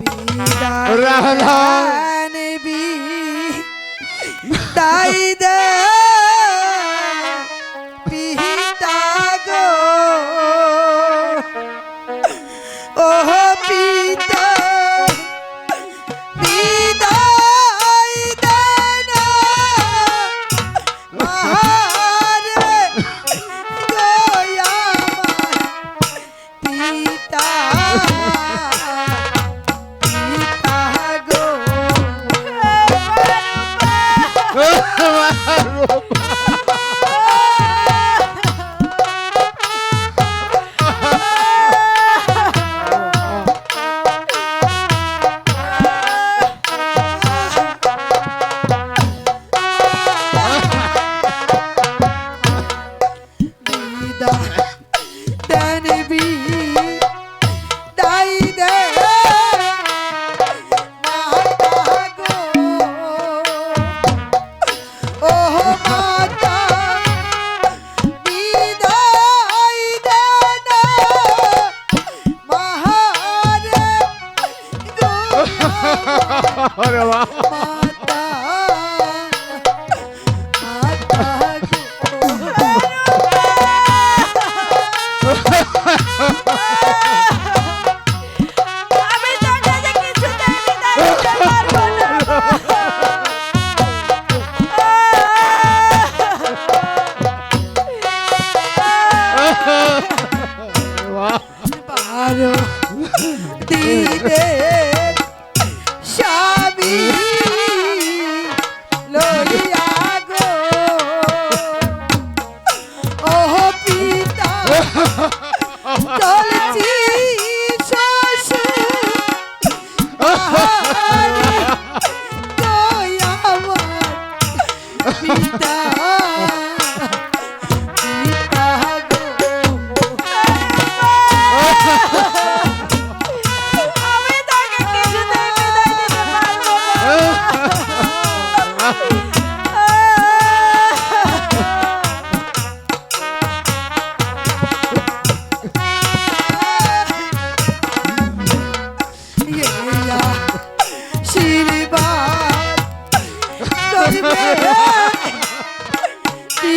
বিদায়। Radha pita. Oh.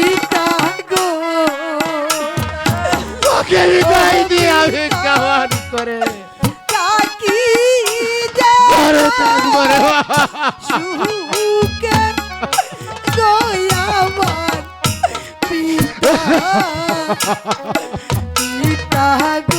ভিক্ষা গো। তোকে হৃদয় দিয়া ভিক্ষা বান করে। কাকি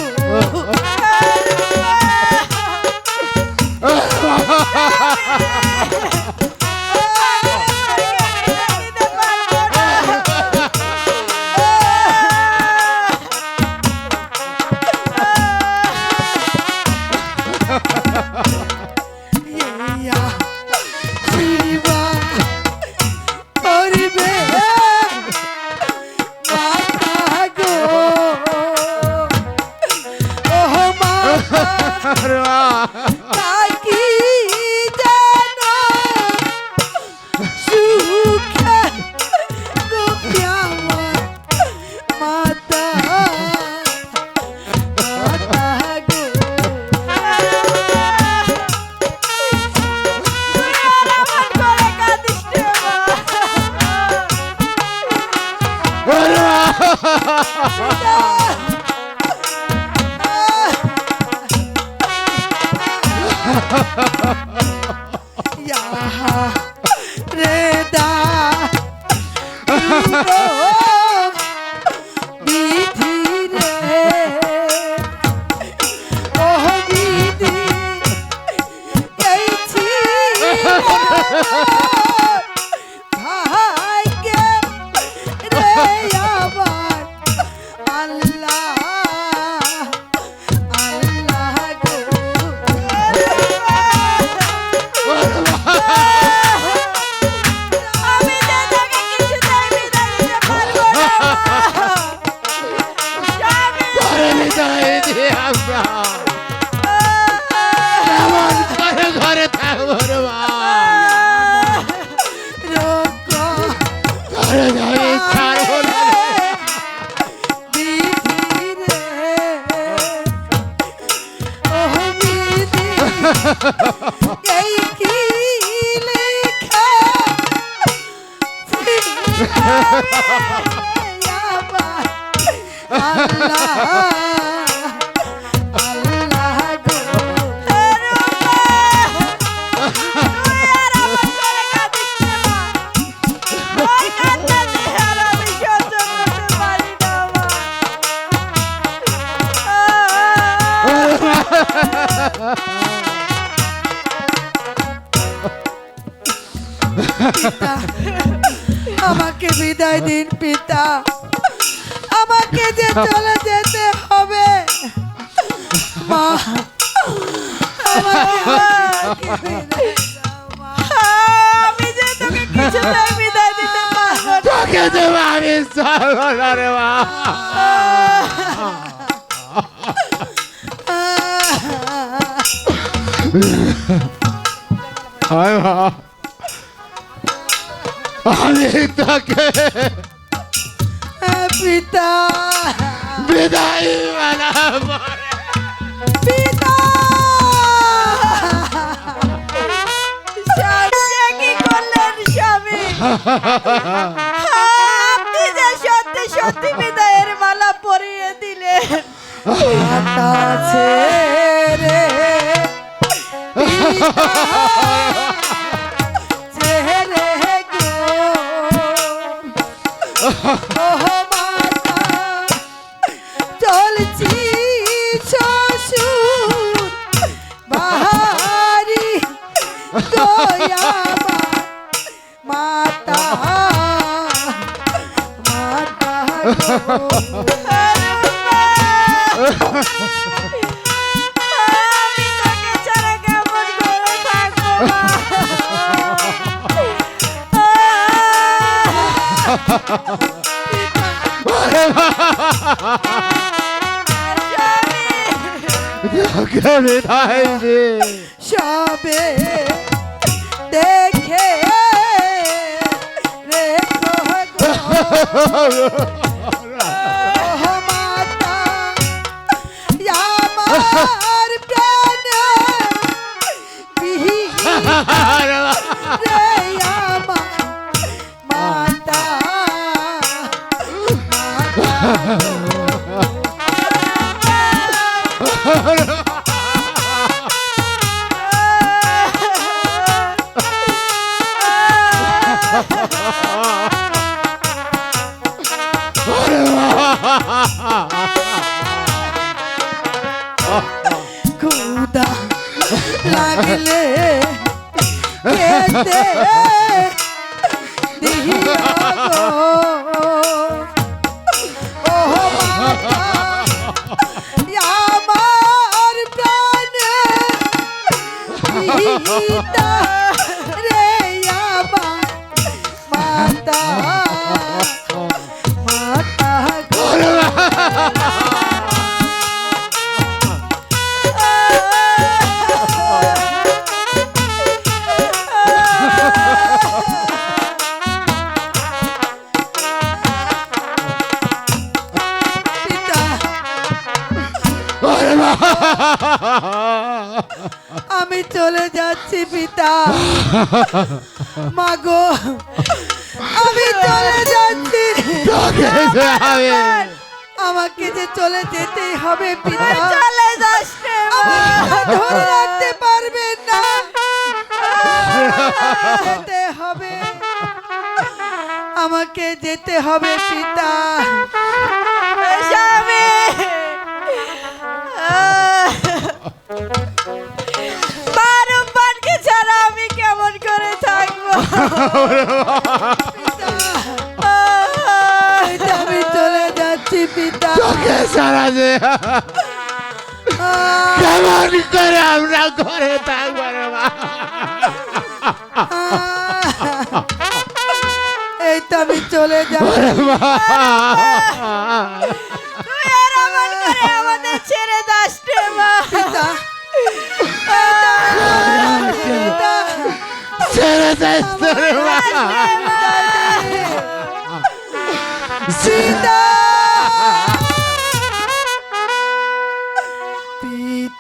Tá Eita, mano. দিন পিতা, আমাকে যে চলে যেতে হবে। মা। আমি যে তোকে কিছুতেই বিদায় দিতে পারব তোকে আমি মা। আমি তোকে পিতা। বিদায় পিতা। কি করলেন স্বামী? আপনি যে সত্যি সত্যি বিদায়ের মালা পরিয়ে মাতা ছেড়ে পিতা ছেড়ে গো। মাতা মাতা। আমি তোকে ছাড়া কেমন করে থাকব মা? তোকে বিদায় দে সবে দেখে মাতা খুদা লাগলে আমি চলে যাচ্ছি পিতা। মাগো আমি চলে যাচ্ছি। আমাকে যে চলে যেতেই হবে পিতা। চলে যাস ধরে রাখতে পারবেন না। যেতে হবে। আমাকে যেতে হবে পিতা। স্বামী। বারম্বারকে ছাড়া আমি কেমন করে থাকব? পিতা। তোকে সারা যে কেমন করে আমরা ঘরে থাকব রে মা। এই তো আমি চলে যাব আমাদের ছেড়ে রে মা। পিতা, ছেড়ে তো রে মা। পিতা।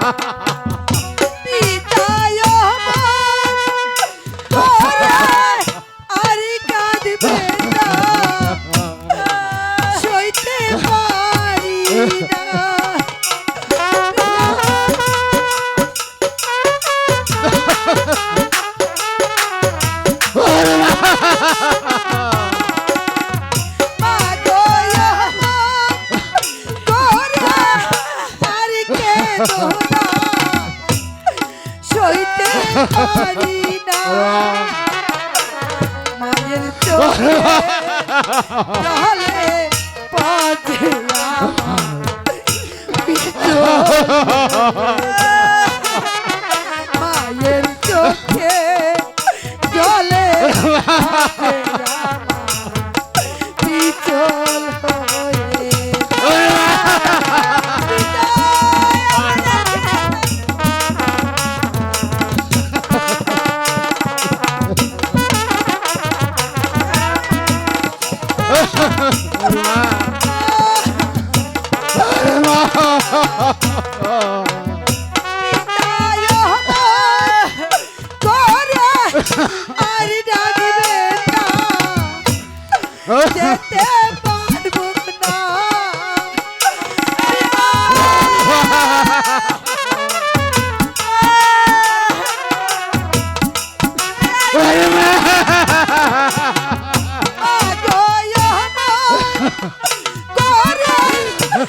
ha ha ha সইতে পারি না। মায়ের চোখে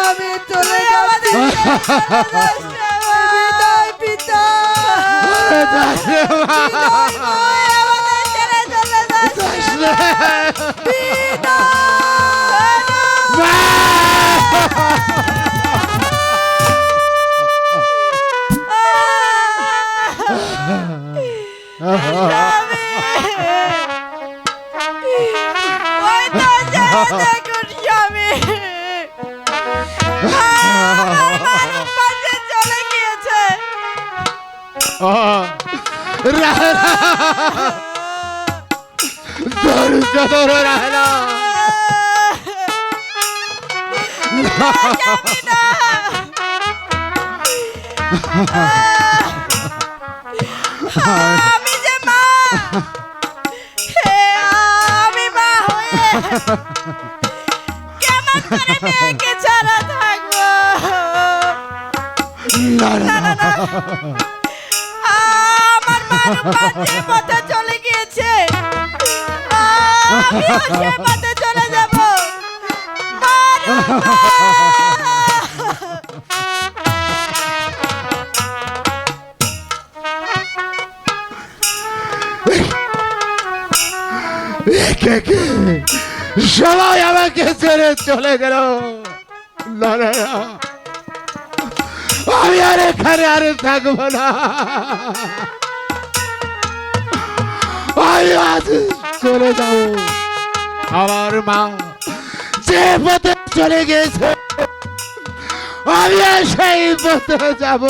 আমি চলে বিদায় পিতা বিদায় আমি যে মা আমি মা হয়ে মেয়েকে ছাড়া থাকব ना ना আমার মানুষ যে পথে চলে গিয়েছে আমিও সে পথে চলে যাব একে কে সবাই আমাকে ছেড়ে চলে গেল। আমি আর এখানে আর থাকব না। আমি আজ চলে যাব। আমার মা যে পথে চলে গেছে, আমি আর সেই পথে যাব।